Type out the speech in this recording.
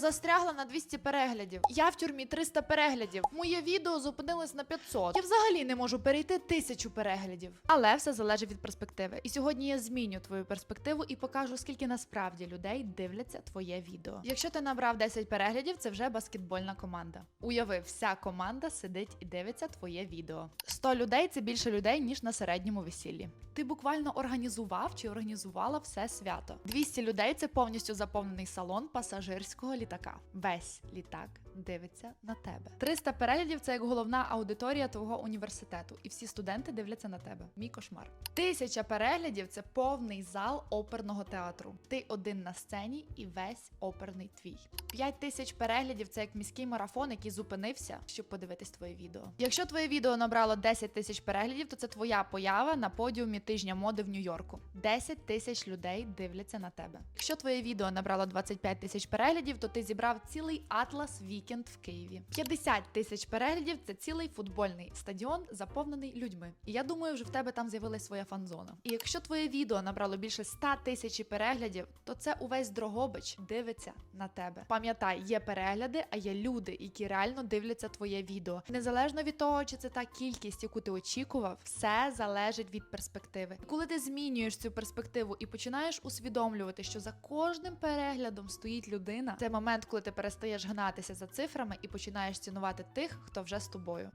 застрягла на 200 переглядів. Я в тюрмі 300 переглядів. Моє відео зупинилось на 500. Я взагалі не можу перейти тисячу переглядів. Але все залежить від перспективи. І сьогодні я зміню твою перспективу і покажу, скільки насправді людей дивляться твоє відео. Якщо ти набрав 10 переглядів, це вже баскетбольна команда. Уяви, вся команда сидить і дивиться твоє відео. 100 людей це більше людей, ніж на середньому весіллі. Ти буквально організував чи організувала все свято. 200 людей це повністю заповнений салон пасажирського літака. Весь літак дивиться на тебе. 300 переглядів це як головна аудиторія твого університету, і всі студенти дивляться на тебе. Мій кошмар. Тисяча переглядів це повний зал оперного театру. Ти один на сцені і весь оперний твій. 5 тисяч переглядів це як міський марафон, який зупинився, щоб подивитись твоє відео. Якщо твоє відео набрало 10 тисяч переглядів, то це твоя поява на подіумі тижня моди в Нью-Йорку. 10 тисяч людей дивляться на тебе. Якщо твоє відео набрало 25 тисяч переглядів, то ти зібрав цілий атлас вікенд в Києві. 50 тисяч переглядів це цілий футбольний стадіон, заповнений людьми. І я думаю, вже в тебе там з'явилась своя фан-зона. І якщо твоє відео набрало більше 100 тисяч переглядів, то це увесь Дрогобич дивиться на тебе. Пам'ятай, є перегляди, а є люди, які реально дивляться твоє відео. Незалежно від того, чи це та кількість, яку ти очікував, все залежить від перспективи. І коли ти змінюєш цю перспективу і починаєш усвідомлювати, що за кожним переглядом стоїть людина, це момент, коли ти перестаєш гнатися за цифрами і починаєш цінувати тих, хто вже з тобою.